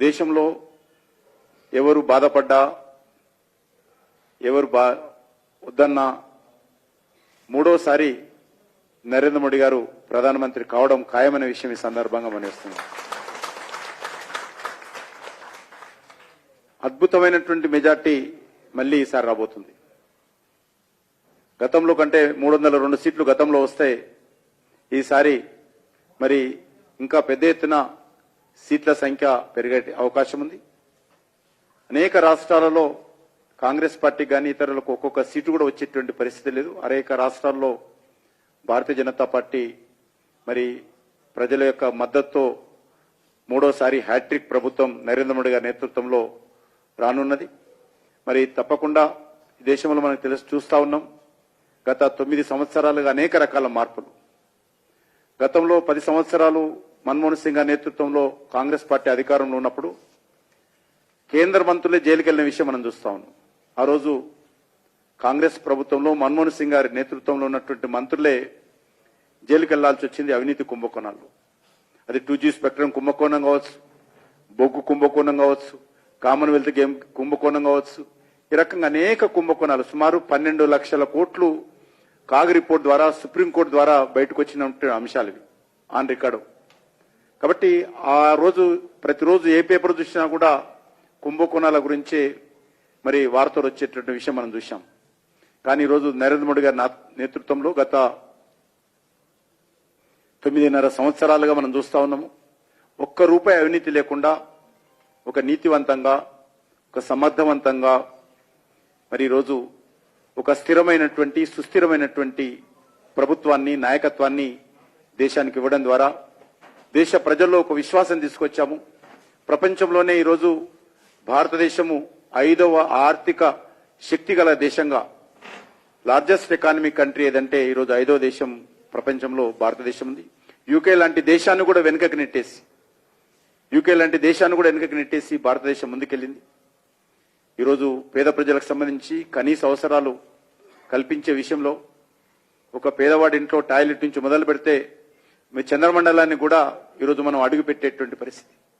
దేశంలో ఎవరు బాధపడ్డా ఎవరు బా వద్దన్నా మూడోసారి నరేంద్ర మోడీ గారు ప్రధానమంత్రి కావడం ఖాయమనే విషయం ఈ సందర్భంగా మనిస్తుంది అద్భుతమైనటువంటి మెజార్టీ మళ్ళీ ఈసారి రాబోతుంది. గతంలో కంటే మూడు వందల రెండు సీట్లు గతంలో వస్తే ఈసారి మరి ఇంకా పెద్ద ఎత్తున సీట్ల సంఖ్య పెరిగే అవకాశం ఉంది. అనేక రాష్ట్రాలలో కాంగ్రెస్ పార్టీ కానీ ఇతరులకు ఒక్కొక్క సీటు కూడా వచ్చేటువంటి పరిస్థితి లేదు. అనేక రాష్ట్రాల్లో భారతీయ జనతా పార్టీ మరి ప్రజల యొక్క మద్దతుతో మూడోసారి హ్యాట్రిక్ ప్రభుత్వం నరేంద్ర మోడీ గారి నేతృత్వంలో రానున్నది. మరి తప్పకుండా దేశంలో మనకు తెలుసు చూస్తా ఉన్నాం. గత తొమ్మిది సంవత్సరాలుగా అనేక రకాల మార్పులు. గతంలో పది సంవత్సరాలు మన్మోహన్ సింగ్ గారి నేతృత్వంలో కాంగ్రెస్ పార్టీ అధికారంలో ఉన్నప్పుడు కేంద్ర మంత్రులే జైలుకి వెళ్ళిన విషయం మనం చూస్తా ఉన్నాం. ఆ రోజు కాంగ్రెస్ ప్రభుత్వంలో మన్మోహన్ సింగ్ గారి నేతృత్వంలో ఉన్నటువంటి మంత్రులే జైలుకి వెళ్ళాల్సి వచ్చింది అవినీతి కుంభకోణాలు అది టూ జీ స్పెక్ట్రమ్ కుంభకోణం కావచ్చు బొగ్గు కుంభకోణం కావచ్చు కామన్వెల్త్ గేమ్ కుంభకోణం కావచ్చు ఈ రకంగా అనేక కుంభకోణాలు సుమారు పన్నెండు లక్షల కోట్లు కాగ్ రిపోర్ట్ ద్వారా సుప్రీంకోర్టు ద్వారా బయటకు వచ్చిన అంశాలు ఇవి. On record. కాబట్టి ఆ రోజు ప్రతిరోజు ఏ పేపర్ చూసినా కూడా కుంభకోణాల గురించే మరి వార్తలు వచ్చేటువంటి విషయం మనం చూశాం. కానీ ఈరోజు నరేంద్ర మోడీ గారి నా- నేతృత్వంలో గత తొమ్మిదిన్నర సంవత్సరాలుగా మనం చూస్తా ఉన్నాము. ఒక్క రూపాయి అవినీతి లేకుండా ఒక నీతివంతంగా ఒక సమర్థవంతంగా మరి ఈరోజు ఒక స్థిరమైనటువంటి సుస్థిరమైనటువంటి ప్రభుత్వాన్ని నాయకత్వాన్ని దేశానికి ఇవ్వడం ద్వారా దేశ ప్రజల్లో ఒక విశ్వాసం తీసుకొచ్చాము. ప్రపంచంలోనే ఈరోజు భారతదేశము ఐదవ ఆర్థిక శక్తి గల దేశంగా లార్జెస్ట్ ఎకానమిక్ కంట్రీ ఏదంటే ఈరోజు ఐదవ దేశం ప్రపంచంలో భారతదేశం ఉంది యూకే లాంటి దేశాన్ని కూడా వెనుకకి నెట్టేసి యూకే లాంటి దేశాన్ని కూడా వెనుకకి నెట్టేసి భారతదేశం ముందుకెళ్ళింది. ఈరోజు పేద ప్రజలకు సంబంధించి కనీస అవసరాలు కల్పించే విషయంలో ఒక పేదవాడి ఇంట్లో టాయిలెట్ నుంచి మొదలు పెడితే మీ చంద్రమండలాన్ని కూడా ఈరోజు మనం అడుగుపెట్టేటువంటి పరిస్థితి.